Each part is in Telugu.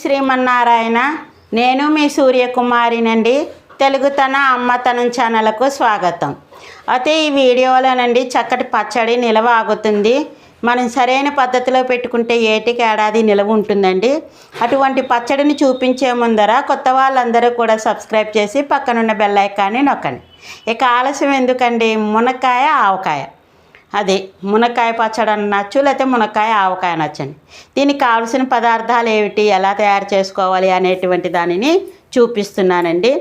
శ్రీమన్నారాయణ నేను మీ సూర్యకుమారినండి. తెలుగుతన అమ్మతనం ఛానల్కు స్వాగతం. అయితే ఈ వీడియోలోనండి చక్కటి పచ్చడి నిలవ ఆగుతుంది. మనం సరైన పద్ధతిలో పెట్టుకుంటే ఏటికి ఏడాది నిలవ ఉంటుందండి. అటువంటి పచ్చడిని చూపించే ముందర కొత్త వాళ్ళందరూ కూడా సబ్స్క్రైబ్ చేసి పక్కనున్న బెల్ ఐకాన్ని నొక్కండి. ఇక ఆలస్యం ఎందుకండి? మునక్కాయ ఆవకాయ. అది మునక్కాయ పచ్చడి అనొచ్చు లేకపోతే మునక్కాయ ఆవకాయ నచ్చండి దీనికి కావలసిన పదార్థాలు ఏమిటి ఎలా తయారు చేసుకోవాలి అనేటువంటి దానిని చూపిస్తున్నానండి.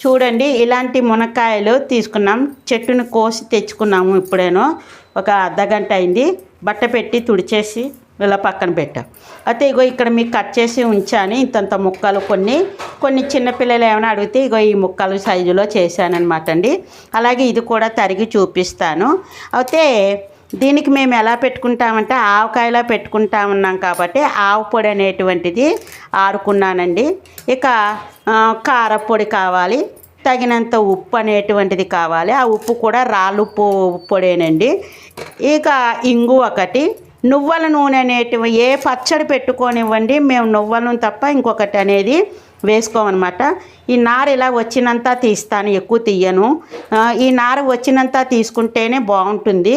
చూడండి ఇలాంటి మునక్కాయలు తీసుకున్నాం. చెట్టును కోసి తెచ్చుకున్నాము ఇప్పుడేనో. ఒక అర్ధగంట అయింది. బట్ట పెట్టి తుడిచేసి ఇలా పక్కన పెట్టా. అయితే ఇగో ఇక్కడ మీకు కట్ చేసి ఉంచాను. ఇంతంత ముక్కలు కొన్ని కొన్ని చిన్నపిల్లలు ఏమైనా అడిగితే ఇగో ఈ ముక్కలు సైజులో చేశానమాట అండి. అలాగే ఇది కూడా తరిగి చూపిస్తాను. అయితే దీనికి మేము ఎలా పెట్టుకుంటామంటే ఆవకాయలో పెట్టుకుంటా ఉన్నాం కాబట్టి ఆవు పొడి అనేటువంటిది ఆడుకున్నానండి ఇక కారపొడి కావాలి తగినంత ఉప్పు అనేటువంటిది కావాలి. ఆ ఉప్పు కూడా రాళ్ళు ఉప్పు పొడేనండి. ఇక ఇంగు ఒకటి నువ్వుల నూనె అనేటివి ఏ పచ్చడి పెట్టుకోనివ్వండి మేము నువ్వులను నూనె తప్ప ఇంకొకటి అనేది వేసుకోమన్నమాట. ఈ నార ఇలా వచ్చినంత తీస్తాను ఎక్కువ తీయను. ఈ నార వచ్చినంత తీసుకుంటేనే బాగుంటుంది.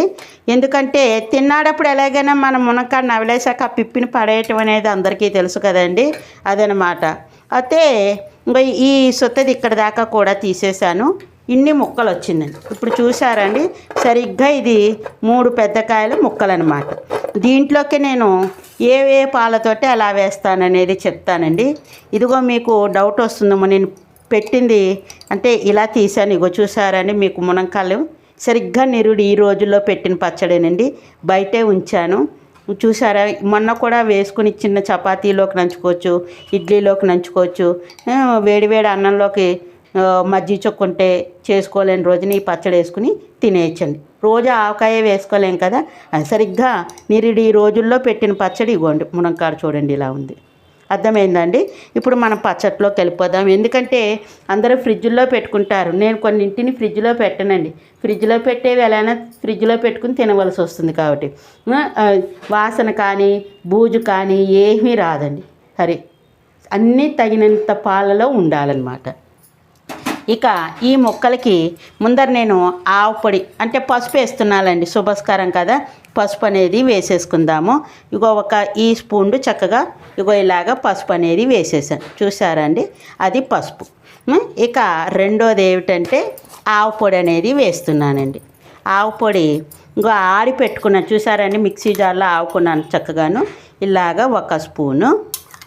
ఎందుకంటే తిన్నాడప్పుడు ఎలాగైనా మనం మునక్కాడ నవలేసాక ఆ పిప్పిని పడేయటం అనేది అందరికీ తెలుసు కదండి అదనమాట. అయితే ఇంకా ఈ సొత్తది ఇక్కడ దాకా కూడా తీసేశాను. ఇన్ని ముక్కలు వచ్చిందండి ఇప్పుడు చూసారండి సరిగ్గా ఇది మూడు పెద్ద కాయలు ముక్కలు అనమాట దీంట్లోకి నేను ఏ ఏ పాలతోటి అలా వేస్తాననేది చెప్తానండి. ఇదిగో మీకు డౌట్ వస్తుందేమో నేను పెట్టింది అంటే ఇలా తీసాను ఇగో చూసారని మీకు మునక్కాయలు సరిగ్గా నిరుడు ఈ రోజుల్లో పెట్టిన పచ్చడేనండి. బయటే ఉంచాను. చూసారా మొన్న కూడా వేసుకుని చిన్న చపాతీలోకి నంచుకోవచ్చు ఇడ్లీలోకి నంచుకోవచ్చు వేడి వేడివేడి అన్నంలోకి మజ్జి మజ్జిగ చొక్కుంటే చేసుకోలేని రోజున ఈ పచ్చడి వేసుకుని తినేయచ్చండి. రోజు ఆవకాయ వేసుకోలేం కదా? సరిగ్గా నిరుడు ఈ రోజుల్లో పెట్టిన పచ్చడి ఇగోండి. మునక్కాడ చూడండి ఇలా ఉంది. అర్థమైందండి? ఇప్పుడు మనం పచ్చట్లోకి వెళ్ళిపోదాం. ఎందుకంటే అందరూ ఫ్రిడ్జ్లో పెట్టుకుంటారు. నేను కొన్నింటిని ఫ్రిడ్జ్లో పెట్టనండి. ఫ్రిడ్జ్లో పెట్టేవి ఎలానా ఫ్రిడ్జ్లో పెట్టుకుని తినవలసి వస్తుంది కాబట్టి. వాసన కానీ బూజు కానీ ఏమీ రాదండి. సరే. అన్నీ తగినంత పాలలో ఉండాలన్నమాట. ఇక ఈ మొక్కలకి ముందర నేను ఆవు పొడి అంటే పసుపు వేస్తున్నానండి శుభస్కారం కదా. పసుపు అనేది వేసేసుకుందాము. ఇగో ఒక ఈ స్పూన్ చక్కగా ఇగో ఇలాగా పసుపు అనేది వేసేసాను చూసారండి అది పసుపు. ఇక రెండోది ఏమిటంటే ఆవు పొడి అనేది వేస్తున్నానండి. ఆవు పొడి ఇంకో ఆడి పెట్టుకున్నాను చూసారండి మిక్సీ జార్లో ఆవుకున్నాను చక్కగాను. ఇలాగ ఒక స్పూను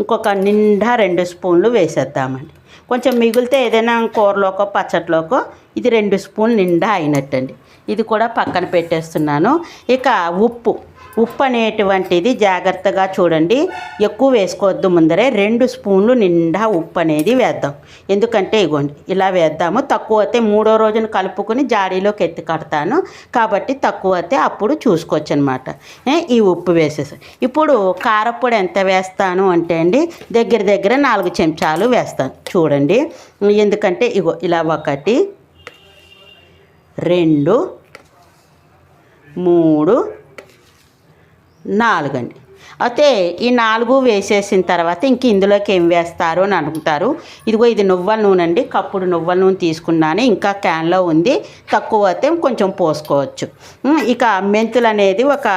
ఇంకొక నిండా రెండు స్పూన్లు వేసేద్దామండి. కొంచెం మిగిలితే ఏదైనా కూరలోకో పచ్చట్లోకో ఇది రెండు స్పూన్లు నిండా అయినట్టండి. ఇది కూడా పక్కన పెట్టేస్తున్నాను. ఇక ఉప్పు. ఉప్పు అనేటువంటిది జాగ్రత్తగా చూడండి. ఎక్కువ వేసుకోవద్దు ముందరే రెండు స్పూన్లు నిండా ఉప్పు అనేది వేద్దాం. ఎందుకంటే ఇగోండి ఇలా వేద్దాము. తక్కువ అయితే మూడో రోజున కలుపుకొని జాడీలోకి ఎత్తి కడతాను. కాబట్టి తక్కువ అయితే అప్పుడు చూసుకోవచ్చు అనమాట ఈ ఉప్పు వేసేసి. ఇప్పుడు కారపొడి ఎంత వేస్తాను అంటే అండి దగ్గర దగ్గర నాలుగు చెంచాలు వేస్తాను. చూడండి. ఎందుకంటే ఇగో ఇలా ఒకటి రెండు మూడు నాలుగండి. అయితే ఈ నాలుగు వేసేసిన తర్వాత ఇంక ఇందులోకి ఏం వేస్తారు అని అనుకుంటారు ఇదిగో ఇది నువ్వుల నూనె అండి. కప్పుడు నువ్వుల నూనె తీసుకున్నాను. ఇంకా క్యాన్లో ఉంది. తక్కువ అయితే కొంచెం పోసుకోవచ్చు. ఇక మెంతులు అనేది ఒక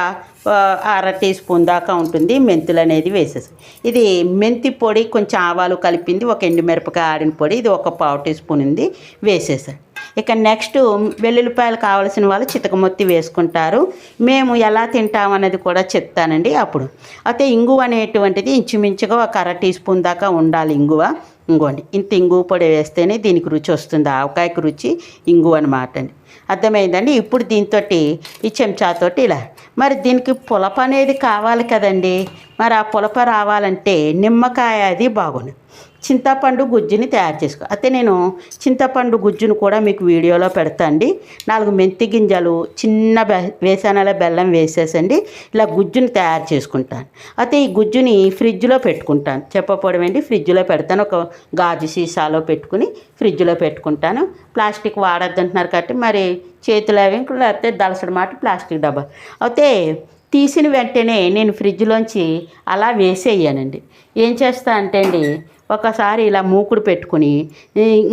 అర టీ స్పూన్ దాకా ఉంటుంది. మెంతులు అనేది వేసేసి. ఇది మెంతి పొడి కొంచెం ఆవాలు కలిపింది. ఒక ఎండుమిరపకాయ ఆడిన పొడి. ఇది ఒక పావు టీ స్పూన్ ఉంది. వేసేసాను ఇక నెక్స్ట్ వెల్లుల్లిపాయలు కావాల్సిన వాళ్ళు చితకమొత్తి వేసుకుంటారు. మేము ఎలా తింటాం అనేది కూడా చెప్తానండి అప్పుడు. అయితే ఇంగువ అనేటువంటిది ఇంచుమించుగా ఒక అర టీ స్పూన్ దాకా ఉండాలి ఇంగువ. ఇంగోండి. ఇంత ఇంగువ పొడి వేస్తేనే దీనికి రుచి వస్తుంది. ఆవకాయకు రుచి ఇంగువ అనమాట అండి. అర్థమైందండి? ఇప్పుడు దీంతో ఈ చెంచాతోటి ఇలా. మరి దీనికి పులప అనేది కావాలి కదండి. మరి ఆ పులప రావాలంటే నిమ్మకాయ అది బాగుంది చింతపండు గుజ్జుని తయారు చేసుకో. అయితే నేను చింతపండు గుజ్జును కూడా మీకు వీడియోలో పెడతాండి నాలుగు మెంతి గింజలు చిన్న బె వేసానల బెల్లం వేసేసండి. ఇలా గుజ్జుని తయారు చేసుకుంటాను. అయితే ఈ గుజ్జుని ఫ్రిడ్జ్లో పెట్టుకుంటాను. చెప్పపోవడం ఏంటి ఫ్రిడ్జ్లో పెడతాను. ఒక గాజు సీసాలో పెట్టుకుని ఫ్రిడ్జ్లో పెట్టుకుంటాను. ప్లాస్టిక్ వాడద్దు అంటున్నారు కాబట్టి మరి చేతులు అవి లేకపోతే దలసడి మాట ప్లాస్టిక్ డబ్బా. అయితే తీసిన వెంటనే నేను ఫ్రిడ్జ్లోంచి అలా వేసేయ్యానండి. ఏం చేస్తా అంటే అండి ఒకసారి ఇలా మూకుడు పెట్టుకుని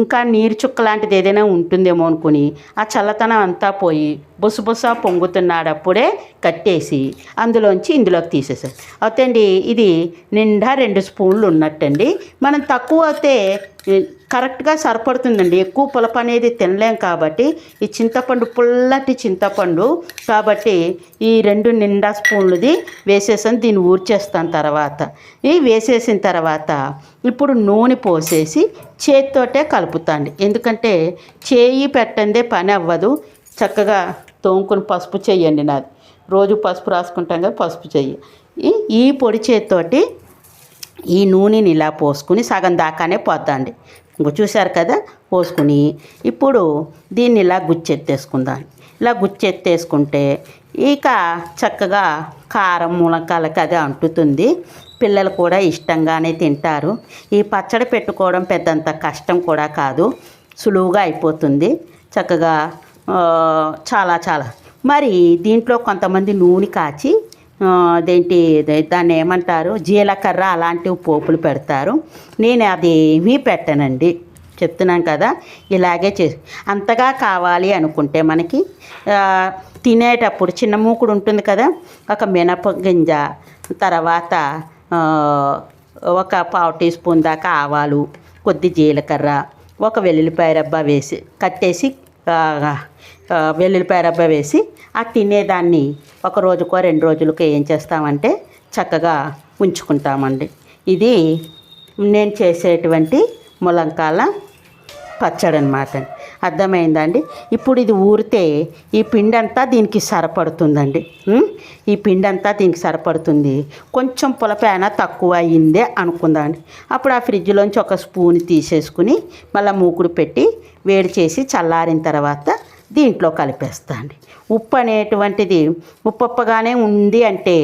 ఇంకా నీరు చుక్క లాంటిది ఏదైనా ఉంటుందేమో అనుకుని ఆ చల్లతనం అంతా పోయి బుస బుస పొంగుతున్నాడప్పుడే కట్టేసి అందులోంచి ఇందులోకి తీసేసాను అవుతండి ఇది నిండా రెండు స్పూన్లు ఉన్నట్టండి. మనం తక్కువ అయితే కరెక్ట్గా సరిపడుతుందండి. ఎక్కువ పులప అనేది తినలేం కాబట్టి ఈ చింతపండు పుల్లటి చింతపండు కాబట్టి ఈ రెండు నిండా స్పూన్లది వేసేసాను దీన్ని ఊర్చేస్తాను తర్వాత. ఈ వేసేసిన తర్వాత ఇప్పుడు నూనె పోసేసి చేతితోటే కలుపుతాండి ఎందుకంటే చేయి పెట్టందే పని అవ్వదు. చక్కగా తోముకుని పసుపు చెయ్యండి నాది. రోజు పసుపు రాసుకుంటాం కదా పసుపు చెయ్యి. ఈ- ఈ పొడి చేతితోటి ఈ నూనెని ఇలా పోసుకుని సగం దాకానే పోద్దండి. ఇంకో చూశారు కదా? పోసుకుని ఇప్పుడు దీన్ని ఇలా గుచ్చెత్తేసుకుందాం. ఇలా గుచ్చెత్తేసుకుంటే ఇక చక్కగా కారం ములకాలకి అది అంటుతుంది. పిల్లలు కూడా ఇష్టంగానే తింటారు. ఈ పచ్చడి పెట్టుకోవడం పెద్దంత కష్టం కూడా కాదు. సులువుగా అయిపోతుంది. చక్కగా చాలా చాలా. మరి దీంట్లో కొంతమంది నూనె కాచి అదేంటి దాన్ని ఏమంటారు? జీలకర్ర అలాంటివి పోపులు పెడతారు. నేను అది ఏమీ పెట్టనండి. చెప్తున్నాను కదా ఇలాగే చే అంతగా కావాలి అనుకుంటే మనకి తినేటప్పుడు చిన్న మూకుడు ఉంటుంది కదా ఒక మినప గింజ తర్వాత ఒక పావు టీ స్పూన్ దాకా ఆవాలు కొద్ది జీలకర్ర ఒక వెల్లుల్లిపాయ రబ్బ వేసి కట్టేసి వెల్లుల్లిపాయ రబ్బ వేసి ఆ తినేదాన్ని ఒక రోజుకో రెండు రోజులకో ఏం చేస్తామంటే చక్కగా ఉంచుకుంటామండి. ఇది నేను చేసేటువంటి ములంకాల పచ్చడి అనమాట అర్థమైందండి? ఇప్పుడు ఇది ఊరితే ఈ పిండి అంతా దీనికి సరిపడుతుందండి. ఈ పిండి అంతా దీనికి సరిపడుతుంది. కొంచెం పులపేన తక్కువ అయిందే అనుకుందామండి. అప్పుడు ఆ ఫ్రిడ్జ్లోంచి ఒక స్పూన్ తీసేసుకుని మళ్ళీ మూకుడు పెట్టి వేడి చేసి చల్లారిన తర్వాత దీంట్లో కలిపేస్తాను ఉప్పు అనేటువంటిది ఉప్పప్పగానే ఉంది అంటే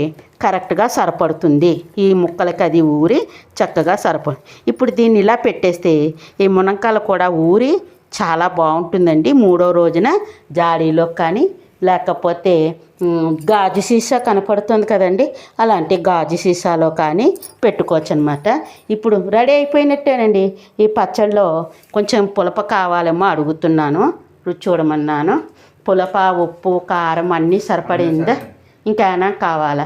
కరెక్ట్గా సరిపడుతుంది. ఈ ముక్కలకి అది ఊరి చక్కగా సరిపడు. ఇప్పుడు దీన్ని ఇలా పెట్టేస్తే ఈ మునక్కాయలు కూడా ఊరి చాలా బాగుంటుందండి. మూడో రోజున జాడీలో కానీ లేకపోతే గాజు సీసా కనపడుతుంది కదండి. అలాంటి గాజు సీసాలో కానీ పెట్టుకోవచ్చు అనమాట ఇప్పుడు రెడీ అయిపోయినట్టేనండి. ఈ పచ్చడిలో కొంచెం పులప కావాలేమో అడుగుతున్నాను. రుచి చూడమన్నాను పులప ఉప్పు కారం అన్నీ సరిపడిందా. ఇంకేమైనా కావాలా?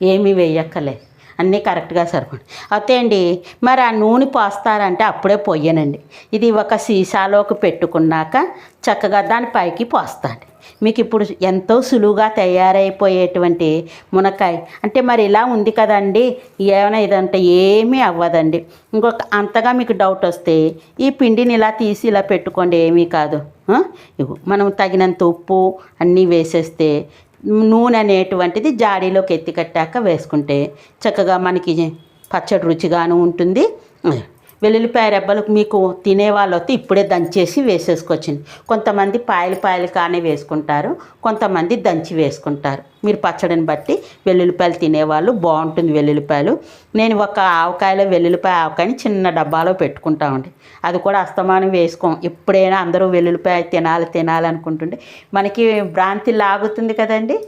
ఏమి వేయక్కలే అన్నీ కరెక్ట్గా సరిపడి. అయితే అండి మరి ఆ నూనె పోస్తారంటే అప్పుడే పొయ్యనండి. ఇది ఒక సీసాలోకి పెట్టుకున్నాక చక్కగా దాని పైకి పోస్తాండి. మీకు ఇప్పుడు ఎంతో సులువుగా తయారైపోయేటువంటి మునక్కాయ. అంటే మరి ఇలా ఉంది కదండి ఏమైనా ఇదంటే ఏమీ అవ్వదండి. ఇంకొక అంతగా మీకు డౌట్ వస్తే ఈ పిండిని ఇలా తీసి ఇలా పెట్టుకోండి ఏమీ కాదు. ఇగో మనం తగినంత ఉప్పు అన్నీ వేసేస్తే నూనె అనేటువంటిది జాడీలోకి ఎత్తి కట్టాక వేసుకుంటే చక్కగా మనకి పచ్చడి రుచిగాను ఉంటుంది. వెల్లుల్లిపాయ రెబ్బలు మీకు తినేవాళ్ళు అయితే ఇప్పుడే దంచేసి వేసేసుకొచ్చింది. కొంతమంది పాయలు పాయలు కానీ వేసుకుంటారు కొంతమంది దంచి వేసుకుంటారు. మీరు పచ్చడిని బట్టి వెల్లుల్లిపాయలు తినేవాళ్ళు బాగుంటుంది వెల్లుల్లిపాయలు. నేను ఒక ఆవకాయలో వెల్లుల్లిపాయ ఆవకాయని చిన్న డబ్బాలో పెట్టుకుంటామండి అది కూడా అస్తమానం వేసుకోం. ఎప్పుడైనా అందరూ వెల్లుల్లిపాయ తినాలి తినాలి అనుకుంటుంటే మనకి భ్రాంతి లాగుతుంది కదండి.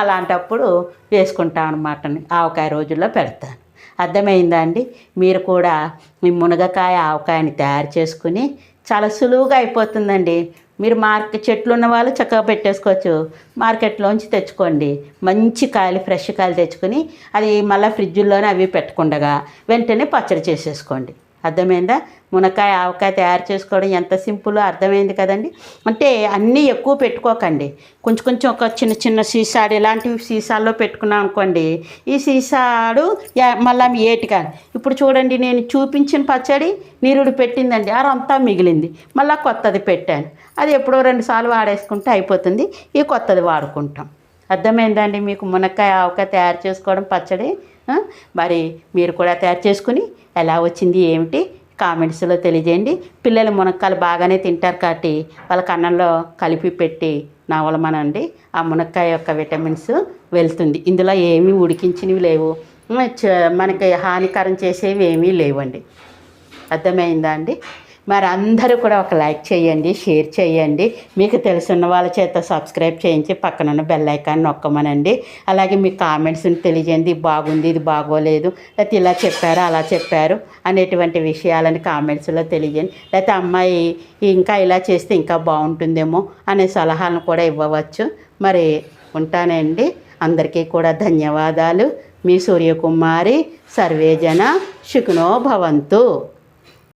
అలాంటప్పుడు వేసుకుంటాం అనమాట ఆవకాయ రోజుల్లో పెడతాను. అర్థమైందా అండి? మీరు కూడా మీ మునగకాయ ఆవకాయని తయారు చేసుకుని చాలా సులువుగా అయిపోతుందండి. మీరు మార్కెట్ చెట్లు ఉన్న వాళ్ళు చక్కగా పెట్టేసుకోవచ్చు. మార్కెట్లోంచి తెచ్చుకోండి. మంచి కాయలు ఫ్రెష్ కాయలు తెచ్చుకొని అది మళ్ళీ ఫ్రిడ్జ్లోనే అవి పెట్టకుండగా వెంటనే పచ్చడి చేసేసుకోండి. అర్థమైందా? మునక్కాయ ఆవకాయ తయారు చేసుకోవడం ఎంత సింపుల్ అర్థమైంది కదండి? అంటే అన్నీ ఎక్కువ పెట్టుకోకండి. కొంచెం కొంచెం ఒక చిన్న చిన్న సీసాడు ఇలాంటివి సీసాల్లో పెట్టుకున్నాం అనుకోండి ఈ సీసాడు యా- మళ్ళా ఏటిగా ఇప్పుడు చూడండి నేను చూపించిన పచ్చడి నీరుడు పెట్టిందండి అంతా మిగిలింది. మళ్ళీ కొత్తది పెట్టాను. అది ఎప్పుడో రెండుసార్లు వాడేసుకుంటే అయిపోతుంది. ఈ కొత్తది వాడుకుంటాం. అర్థమైందండి మీకు? మునక్కాయ ఆవకాయ తయారు చేసుకోవడం పచ్చడి మరి మీరు కూడా తయారు చేసుకుని ఎలా వచ్చింది ఏమిటి? కామెంట్స్లో తెలియజేయండి. పిల్లలు మునక్కాయలు బాగానే తింటారు కాబట్టి వాళ్ళకి అన్నంలో కలిపి పెట్టి నవలమనండి. ఆ మునక్కాయ యొక్క విటమిన్స్ వెళ్తుంది. ఇందులో ఏమీ ఉడికించినవి లేవు. మనకి హానికరం చేసేవి ఏమీ లేవండి. అర్థమైందా అండి? మరి అందరూ కూడా ఒక లైక్ చేయండి షేర్ చేయండి. మీకు తెలుసున్న వాళ్ళ చేత సబ్స్క్రైబ్ చేయించి పక్కనున్న బెల్ ఐకాన్ నొక్కమనండి. అలాగే మీ కామెంట్స్ని తెలియజేయండి. ఇది బాగుంది ఇది బాగోలేదు. లేకపోతే ఇలా చెప్పారు అలా చెప్పారు అనేటువంటి విషయాలని కామెంట్స్లో తెలియజేయండి. లేకపోతే అమ్మాయి ఇంకా ఇలా చేస్తే ఇంకా బాగుంటుందేమో అనే సలహాలను కూడా ఇవ్వవచ్చు. మరి ఉంటానండి. అందరికీ కూడా ధన్యవాదాలు. మీ సూర్యకుమారి సర్వేజన శుకునో భవంతు.